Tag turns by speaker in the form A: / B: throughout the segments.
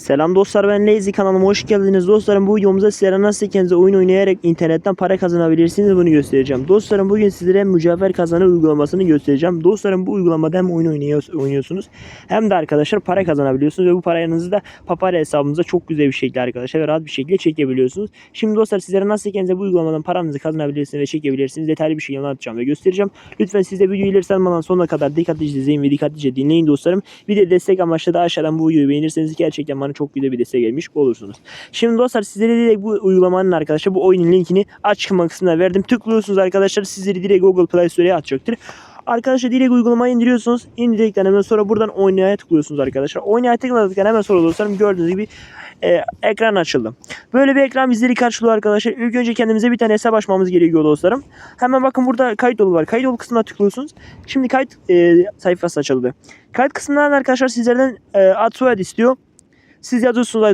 A: Selam dostlar ben Lazy kanalıma hoş geldiniz. Dostlarım bu videomuzda sizlere nasıl kendinize oyun oynayarak internetten para kazanabilirsiniz bunu göstereceğim. Dostlarım bugün sizlere mücevher kazanır uygulamasını göstereceğim. Dostlarım bu uygulamada hem oyun oynuyor- oynuyorsunuz hem de arkadaşlar para kazanabiliyorsunuz ve bu paranızı da Papara hesabınıza çok güzel bir şekilde arkadaşlar ve rahat bir şekilde çekebiliyorsunuz. Şimdi dostlar sizlere nasıl kendinize bu uygulamadan paranızı kazanabilirsiniz ve çekebilirsiniz detaylı bir şekilde anlatacağım ve göstereceğim. Lütfen siz de videoyu ileri sarmadan sonuna kadar dikkatlice izleyin ve dikkatlice dinleyin dostlarım. Bir de destek amaçlı da aşağıdan bu videoyu beğenirseniz gerçekten bana çok güzel bir destek gelmiş olursunuz. Şimdi dostlar sizlere direkt bu uygulamanın arkadaşlar bu oyunun linkini açıklama kısmına verdim. Tıklıyorsunuz arkadaşlar sizleri direkt Google Play Store'ya atacaktır. Arkadaşlar direkt uygulamayı indiriyorsunuz. İndirdikten hemen sonra buradan oynaya tıklıyorsunuz arkadaşlar. Oynaya tıkladıktan hemen sonra dostlarım gördüğünüz gibi e, ekran açıldı. Böyle bir ekran bizleri karşılıyor arkadaşlar. İlk önce kendimize bir tane hesap açmamız gerekiyor dostlarım. Hemen bakın burada kayıt yolu var. Kayıt yolu kısmına tıklıyorsunuz. Şimdi kayıt e, sayfası açıldı. Kayıt kısmından arkadaşlar sizlerden e, ad soyad istiyor. Siz yazıyorsunuz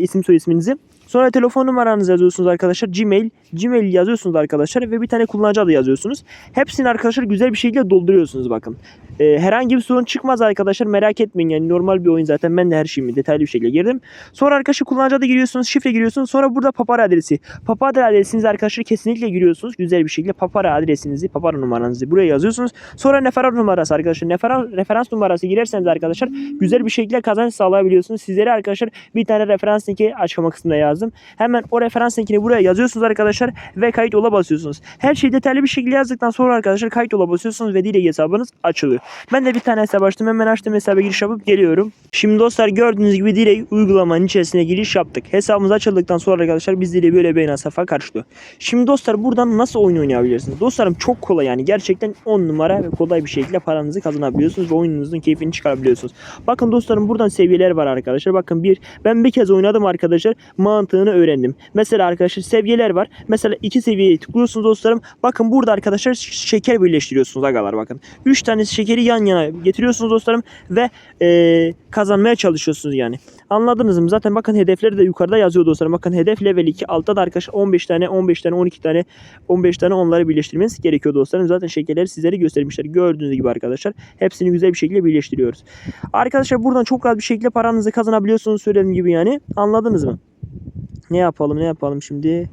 A: isim soy isminizi. Sonra telefon numaranızı yazıyorsunuz arkadaşlar. Gmail. Gmail yazıyorsunuz arkadaşlar ve bir tane kullanıcı adı yazıyorsunuz. Hepsini arkadaşlar güzel bir şekilde dolduruyorsunuz bakın. Ee, herhangi bir sorun çıkmaz arkadaşlar merak etmeyin yani normal bir oyun zaten ben de her şeyimi detaylı bir şekilde girdim. Sonra arkadaşlar kullanıcı adı giriyorsunuz şifre giriyorsunuz sonra burada papara adresi. Papara adresinizi arkadaşlar kesinlikle giriyorsunuz güzel bir şekilde papara adresinizi papara numaranızı buraya yazıyorsunuz. Sonra referans numarası arkadaşlar referans, referans numarası girerseniz arkadaşlar güzel bir şekilde kazanç sağlayabiliyorsunuz. Sizlere arkadaşlar bir tane referans linki açıklama kısmına yazdım. Hemen o referans linkini buraya yazıyorsunuz arkadaşlar ve kayıt yola basıyorsunuz. Her şeyi detaylı bir şekilde yazdıktan sonra arkadaşlar kayıt yola basıyorsunuz ve direkt hesabınız açılıyor. Ben de bir tane hesap açtım. Hemen açtım hesaba giriş yapıp geliyorum. Şimdi dostlar gördüğünüz gibi direkt uygulamanın içerisine giriş yaptık. Hesabımız açıldıktan sonra arkadaşlar biz direkt böyle bir sayfa karşılıyor. Şimdi dostlar buradan nasıl oyun oynayabilirsiniz? Dostlarım çok kolay yani. Gerçekten 10 numara ve kolay bir şekilde paranızı kazanabiliyorsunuz ve oyununuzun keyfini çıkarabiliyorsunuz. Bakın dostlarım buradan seviyeler var arkadaşlar. Bakın bir ben bir kez oynadım arkadaşlar. Mantığını öğrendim. Mesela arkadaşlar seviyeler var. Mesela iki seviyeyi tıklıyorsunuz dostlarım. Bakın burada arkadaşlar şeker birleştiriyorsunuz agalar bakın. 3 tane şekeri yan yana getiriyorsunuz dostlarım ve eee, kazanmaya çalışıyorsunuz yani. Anladınız mı? Zaten bakın hedefleri de yukarıda yazıyor dostlarım. Bakın hedef level 2 altta da arkadaşlar 15 tane 15 tane 12 tane 15 tane onları birleştirmeniz gerekiyor dostlarım. Zaten şekerleri sizlere göstermişler. Gördüğünüz gibi arkadaşlar. Hepsini güzel bir şekilde birleştiriyoruz. Arkadaşlar buradan çok rahat bir şekilde paranızı kazanabiliyorsunuz söylediğim gibi yani. Anladınız mı? Ne yapalım ne yapalım şimdi?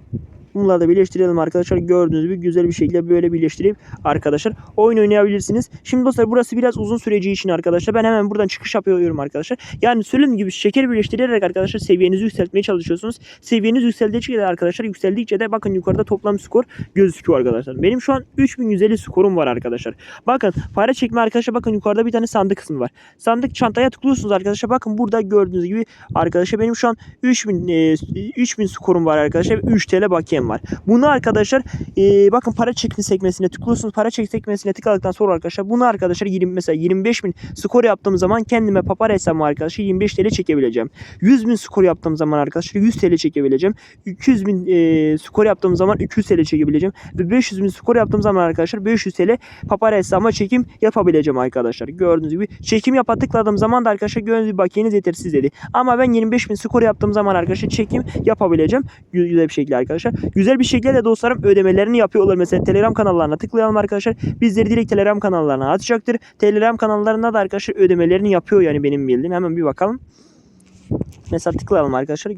A: Bunları da birleştirelim arkadaşlar. Gördüğünüz gibi güzel bir şekilde böyle birleştirip arkadaşlar oyun oynayabilirsiniz. Şimdi dostlar burası biraz uzun süreceği için arkadaşlar ben hemen buradan çıkış yapıyorum arkadaşlar. Yani söylediğim gibi şeker birleştirerek arkadaşlar seviyenizi yükseltmeye çalışıyorsunuz. Seviyeniz yükseldikçe de arkadaşlar yükseldikçe de bakın yukarıda toplam skor gözüküyor arkadaşlar. Benim şu an 3150 skorum var arkadaşlar. Bakın para çekme arkadaşlar bakın yukarıda bir tane sandık kısmı var. Sandık çantaya tıklıyorsunuz arkadaşlar. Bakın burada gördüğünüz gibi arkadaşlar benim şu an 3000 e, 3000 skorum var arkadaşlar. ve 3 TL bakiyem var. Bunu arkadaşlar e, bakın para çekme sekmesine tıklıyorsunuz. Para çek sekmesine tıkladıktan sonra arkadaşlar bunu arkadaşlar 20 mesela 25 bin skor yaptığım zaman kendime papara hesabıma arkadaşlar 25 TL çekebileceğim. 100 bin skor yaptığım zaman arkadaşlar 100 TL çekebileceğim. 200 bin e, skor yaptığım zaman 200 TL çekebileceğim. Ve 500 bin skor yaptığım zaman arkadaşlar 500 TL papara hesabıma çekim yapabileceğim arkadaşlar. Gördüğünüz gibi çekim yapa tıkladığım zaman da arkadaşlar gördüğünüz gibi bakiyeniz yetersiz dedi. Ama ben 25 bin skor yaptığım zaman arkadaşlar çekim yapabileceğim. Gü- Güzel bir şekilde arkadaşlar. Güzel bir şekilde de dostlarım ödemelerini yapıyorlar. Mesela Telegram kanallarına tıklayalım arkadaşlar. Bizleri direkt Telegram kanallarına atacaktır. Telegram kanallarında da arkadaşlar ödemelerini yapıyor yani benim bildiğim. Hemen bir bakalım. Mesela tıklayalım arkadaşlar.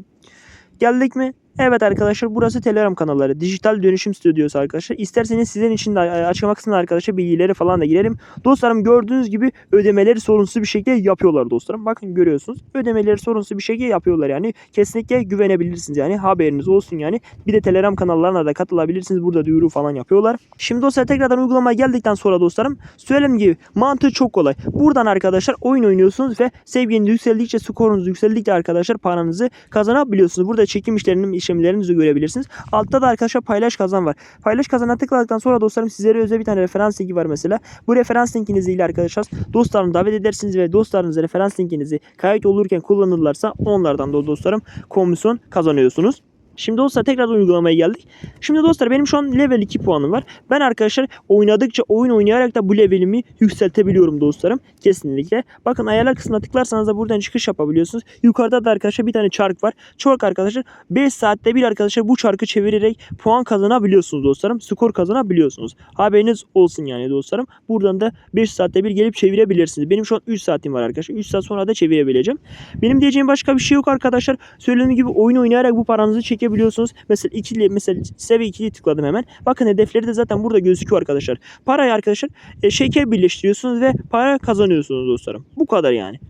A: Geldik mi? Evet arkadaşlar burası Telegram kanalları. Dijital Dönüşüm Stüdyosu arkadaşlar. İsterseniz sizin için de açıklama kısmına arkadaşlar bilgileri falan da girelim. Dostlarım gördüğünüz gibi ödemeleri sorunsuz bir şekilde yapıyorlar dostlarım. Bakın görüyorsunuz. Ödemeleri sorunsuz bir şekilde yapıyorlar yani. Kesinlikle güvenebilirsiniz yani. Haberiniz olsun yani. Bir de Telegram kanallarına da katılabilirsiniz. Burada duyuru falan yapıyorlar. Şimdi dostlar tekrardan uygulamaya geldikten sonra dostlarım söylediğim gibi mantığı çok kolay. Buradan arkadaşlar oyun oynuyorsunuz ve seviyeniz yükseldikçe skorunuz yükseldikçe arkadaşlar paranızı kazanabiliyorsunuz. Burada çekim işlerinin işlemlerinizi görebilirsiniz. Altta da arkadaşlar paylaş kazan var. Paylaş kazana tıkladıktan sonra dostlarım sizlere özel bir tane referans linki var mesela. Bu referans linkinizi ile arkadaşlar dostlarını davet edersiniz ve dostlarınıza referans linkinizi kayıt olurken kullanırlarsa onlardan da dostlarım komisyon kazanıyorsunuz. Şimdi dostlar tekrar uygulamaya geldik. Şimdi dostlar benim şu an level 2 puanım var. Ben arkadaşlar oynadıkça oyun oynayarak da bu levelimi yükseltebiliyorum dostlarım. Kesinlikle. Bakın ayarlar kısmına tıklarsanız da buradan çıkış yapabiliyorsunuz. Yukarıda da arkadaşlar bir tane çark var. Çark arkadaşlar 5 saatte bir arkadaşlar bu çarkı çevirerek puan kazanabiliyorsunuz dostlarım. Skor kazanabiliyorsunuz. Haberiniz olsun yani dostlarım. Buradan da 5 saatte bir gelip çevirebilirsiniz. Benim şu an 3 saatim var arkadaşlar. 3 saat sonra da çevirebileceğim. Benim diyeceğim başka bir şey yok arkadaşlar. Söylediğim gibi oyun oynayarak bu paranızı çekebiliyorsunuz. Mesela ikili mesela seviye 2'yi tıkladım hemen. Bakın hedefleri de zaten burada gözüküyor arkadaşlar. Parayı arkadaşlar e, şeker birleştiriyorsunuz ve para kazanıyorsunuz dostlarım. Bu kadar yani.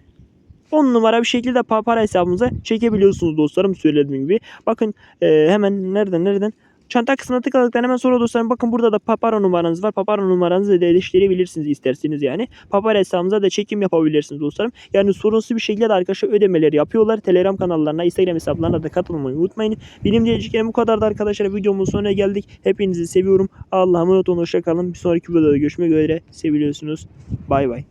A: 10 numara bir şekilde pa- para hesabınıza çekebiliyorsunuz dostlarım söylediğim gibi. Bakın e, hemen nereden nereden Çanta kısmına tıkladıktan hemen sonra dostlarım bakın burada da papara numaranız var. Papara numaranızı da değiştirebilirsiniz isterseniz yani. Papara hesabınıza da çekim yapabilirsiniz dostlarım. Yani sorunsuz bir şekilde de arkadaşlar ödemeleri yapıyorlar. Telegram kanallarına, Instagram hesaplarına da katılmayı unutmayın. Benim diyeceklerim bu kadardı arkadaşlar. Videomun sonuna geldik. Hepinizi seviyorum. Allah'a emanet olun. Hoşçakalın. Bir sonraki videoda görüşmek üzere. Seviliyorsunuz. Bay bay.